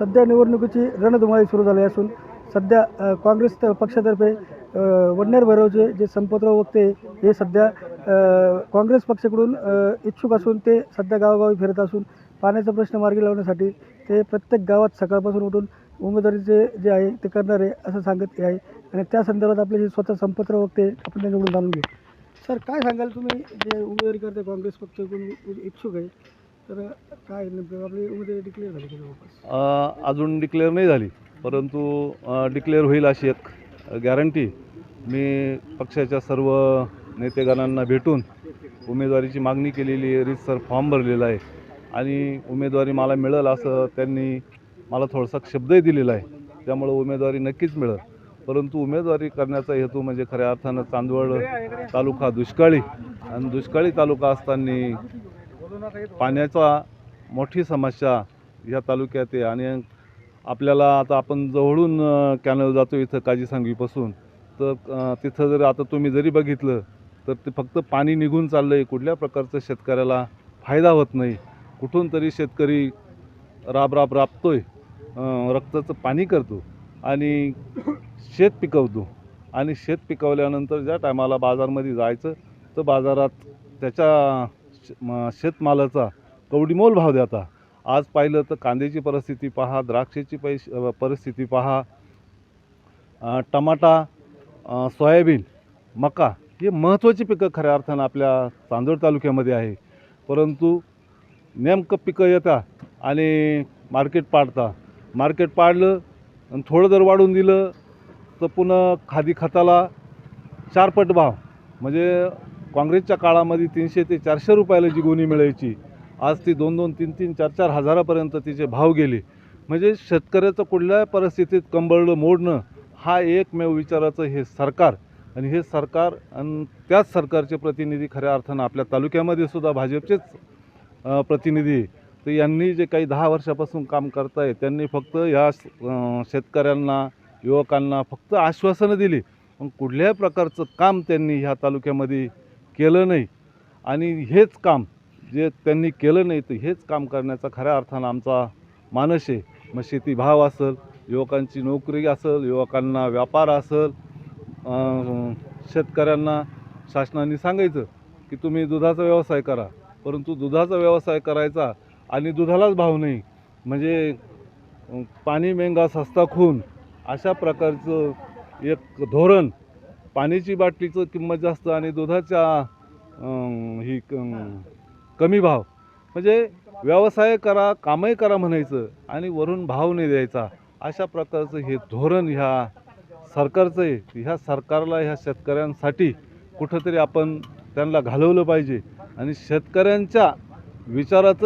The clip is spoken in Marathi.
सध्या निवडणुकीची रणधुमाळी सुरू झाली असून सध्या काँग्रेस पक्षातर्फे वडनेर भैरवचे जे संपतराव वक्ते हे सध्या काँग्रेस पक्षाकडून इच्छुक असून ते सध्या गावोगावी फिरत असून पाण्याचा प्रश्न मार्गी लावण्यासाठी ते प्रत्येक गावात सकाळपासून उठून उमेदवारीचे जे आहे ते करणार आहे असं सांगत हे आहे. आणि त्या संदर्भात आपले जे स्वतः संपतराव वक्ते आपण त्यांच्याकडून जाणून घेऊ. सर काय सांगाल तुम्ही? जे उमेदवारी करते काँग्रेस पक्षाकडून इच्छुक आहे. तर काय नेमकं आपली उमेदवारी डिक्लेअर झाली का जवळपास अ, अजून डिक्लेअर नाही झाली परंतु डिक्लेअर होईल अशी एक गॅरंटी मी पक्षाच्या सर्व नेतेगणांना भेटून उमेदवारीची मागणी केलेली आहे रीतसर फॉर्म भरलेला आहे. आणि उमेदवारी मला मिळेल असं त्यांनी मला थोडासा शब्दही दिलेला आहे. त्यामुळं उमेदवारी नक्कीच मिळेल. परंतु उमेदवारी करण्याचा हेतू म्हणजे खऱ्या अर्थानं चांदवड तालुका दुष्काळी. आणि दुष्काळी तालुका असताना पाण्याचा मोठी समस्या या तालुक्यात आहे. आणि आपल्याला आता आपण जवळून कॅनल जातो इथं काजी सांगवीपासून तर तिथं जर आता तुम्ही जरी बघितलं तर ते फक्त पाणी निघून चाललं आहे कुठल्या प्रकारचं शेतकऱ्याला फायदा होत नाही. कुठून तरी शेतकरी राब राब राबतोय. रक्ताचं पाणी करतो आणि शेत पिकवतो. आणि शेत पिकवल्यानंतर ज्या टायमाला बाजारमध्ये जायचं तर बाजारात त्याच्या शेतमालाचा कवडीमोल भाव द्याता आज पाहिलं तर कांद्याची परिस्थिती पहा द्राक्षाची पैश परिस्थिती पहा टमाटा सोयाबीन मका हे महत्त्वाची पिकं खऱ्या अर्थानं आपल्या चांदोड तालुक्यामध्ये आहे. परंतु नेमकं पिकं येता आणि मार्केट पाडता. मार्केट पाडलं आणि थोडं जर वाढून दिलं तर पुन्हा खादी खताला चारपट भाव. म्हणजे काँग्रेसच्या काळामध्ये तीनशे ते चारशे रुपयाला जी गोणी मिळायची आज ती दोन दोन तीन तीन चार चार हजारापर्यंत तिचे भाव गेले. म्हणजे शेतकऱ्याचं कुठल्याही परिस्थितीत कंबळलं मोडणं हा एकमेव विचाराचं हे सरकार. आणि हे सरकार आणि त्याच सरकारचे प्रतिनिधी खऱ्या अर्थानं आपल्या तालुक्यामध्ये सुद्धा भाजपचेच प्रतिनिधी तर यांनी जे काही दहा वर्षापासून काम करताय त्यांनी फक्त या शेतकऱ्यांना युवकांना फक्त आश्वासनं दिली. पण कुठल्याही प्रकारचं काम त्यांनी ह्या तालुक्यामध्ये केलं नाही. आणि हेच काम जे त्यांनी केलं नाही तर हेच काम करण्याचा खऱ्या अर्थानं आमचा मानस आहे. मग शेती भाव असेल युवकांची नोकरी असेल युवकांना व्यापार असेल शेतकऱ्यांना शासनाने सांगायचं की तुम्ही दुधाचा व्यवसाय करा. परंतु दुधाचा व्यवसाय करायचा आणि दुधालाच भाव नाही. म्हणजे पाणी मेंगा सस्ता खून अशा प्रकारचं एक धोरण पाण्याची बाटलीचं किंमत जास्त आणि दुधाच्या ही कमी भाव. म्हणजे व्यवसाय करा कामही करा म्हणायचं आणि वरून भाव नाही द्यायचा. अशा प्रकारचं हे धोरण ह्या सरकारचं आहे. ह्या सरकारला ह्या शेतकऱ्यांसाठी कुठंतरी आपण त्यांना घालवलं पाहिजे. आणि शेतकऱ्यांच्या विचाराचं